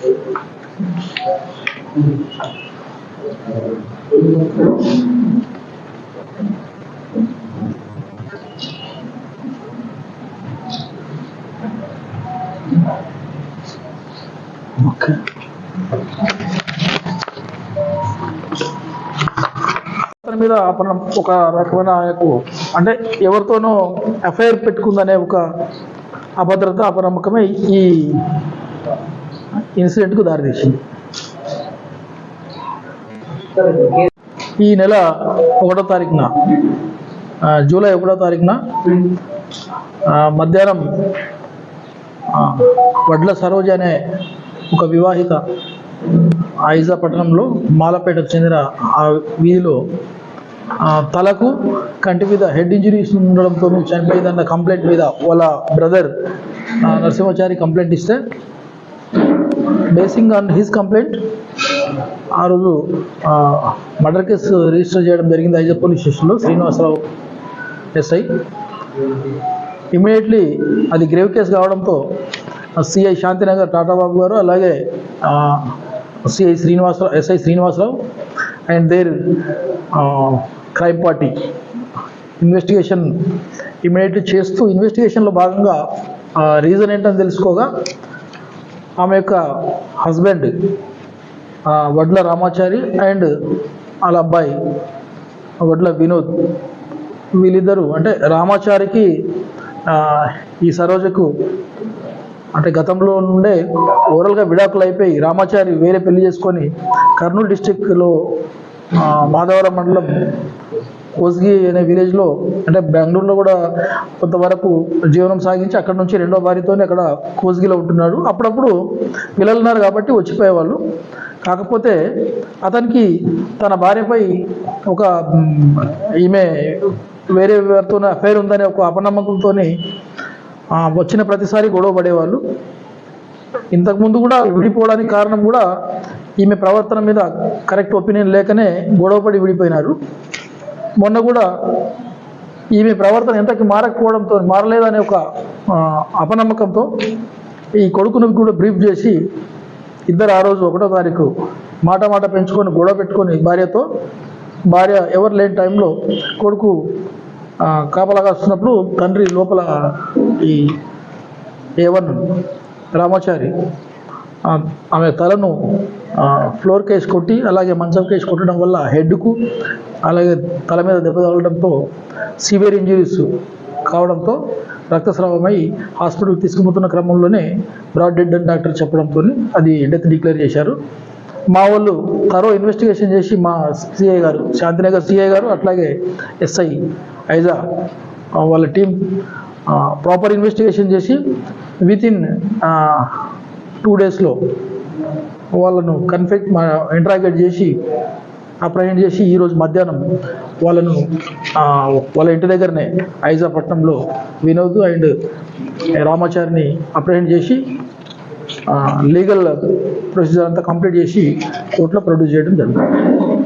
Okay అతని మీద మనం ఒక రకమైన ఆయనకు అంటే ఎవరితోనో ఎఫ్ఐఆర్ పెట్టుకుందనే ఒక అభద్రత అపనమ్మకమే ఈ ఇన్సిడెంట్కు దారితీసింది. ఈ నెల ఒకటో తారీఖున జూలై ఒకటో తారీఖున మధ్యాహ్నం వడ్ల సరోజ అనే ఒక వివాహిత ఐజా పట్టణంలో మాలపేటకు చెందిన ఆ వీధిలో తలకు కంటి మీద హెడ్ ఇంజరీస్ ఉండడంతో చనిపోయిందన్న కంప్లైంట్ మీద వాళ్ళ బ్రదర్ నరసింహాచారి కంప్లైంట్ ఇస్తే బేసింగ్ ఆన్ హిస్ కంప్లైంట్ ఆ రోజు మర్డర్ కేసు రిజిస్టర్ చేయడం జరిగింది ఐజా పోలీస్ స్టేషన్లో శ్రీనివాసరావు ఎస్ఐ ఇమీడియట్లీ అది గ్రేవ్ కేసు కావడంతో సిఐ శాంతినగర్ టాటాబాబు గారు అలాగే CI Srinivasarao SI Srinivasarao and there crime party investigation immediately చేస్తూ ఇన్వెస్టిగేషన్లో భాగంగా రీజన్ ఏంటని తెలుసుకోగా ఆమె యొక్క హస్బెండ్ వడ్ల రామాచారి అండ్ వాళ్ళ అబ్బాయి వడ్ల వినోద్. వీళ్ళిద్దరూ అంటే రామాచారికి ఈ సరోజకు అంటే గతంలో నుండే ఓవరాల్గా విడాకులు అయిపోయి రామాచారి వేరే పెళ్ళి చేసుకొని కర్నూలు డిస్టిక్లో మాధవరం మండలం కోస్గి అనే విలేజ్లో అంటే బెంగళూరులో కూడా కొంతవరకు జీవనం సాగించి అక్కడ నుంచి రెండో భార్యతోనే అక్కడ కోస్గిలో ఉంటున్నాడు. అప్పుడప్పుడు పిల్లలు ఉన్నారు కాబట్టి వచ్చిపోయేవాళ్ళు. కాకపోతే అతనికి తన భార్యపై ఒక ఈమె వేరే వారితో అఫైర్ ఉందనే ఒక అపనమ్మకంతో వచ్చిన ప్రతిసారి గొడవ పడేవాళ్ళు. ఇంతకుముందు కూడా విడిపోవడానికి కారణం కూడా ఈమె ప్రవర్తన మీద కరెక్ట్ ఒపీనియన్ లేకనే గొడవపడి విడిపోయినారు. మొన్న కూడా ఈమె ప్రవర్తన ఎంతకి మారకపోవడంతో మారలేదనే ఒక అపనమ్మకంతో ఈ కొడుకును కూడా బ్రీఫ్ చేసి ఇద్దరు ఆ రోజు ఒకటో తారీఖు మాట మాట పెంచుకొని గొడవ పెట్టుకొని భార్యతో భార్య ఎవరు లేని టైంలో కొడుకు కాపలాగా వస్తున్నప్పుడు తండ్రి లోపల ఈ ఏవన్ రామాచారి ఆమె తలను ఫ్లోర్ కేసు కొట్టి అలాగే మంచం కేసు కొట్టడం వల్ల హెడ్కు అలాగే తల మీద దెబ్బ తగలడంతో సివియర్ ఇంజరీస్ కావడంతో రక్తస్రావమై హాస్పిటల్కి తీసుకుపోతున్న క్రమంలోనే బ్రాడ్ డెడ్ అని డాక్టర్ చెప్పడంతో అది డెత్ డిక్లేర్ చేశారు. మా వాళ్ళు తరో ఇన్వెస్టిగేషన్ చేసి మా సిఐ గారు శాంతినగర్ సిఐ గారు అట్లాగే ఎస్ఐ ఐజా వాళ్ళ టీం ప్రాపర్ ఇన్వెస్టిగేషన్ చేసి విత్ ఇన్ టూ డేస్లో వాళ్ళను కన్ఫెక్ట్ ఇంట్రాగేట్ చేసి అప్రహెండ్ చేసి ఈరోజు మధ్యాహ్నం వాళ్ళను వాళ్ళ ఇంటి దగ్గరనే ఐజాపట్నంలో వినోద్ అండ్ రామాచారిని అప్రహెండ్ చేసి లీగల్ ప్రొసీజర్ అంతా కంప్లీట్ చేసి కోర్టులో ప్రొడ్యూస్ చేయడం జరుగుతుంది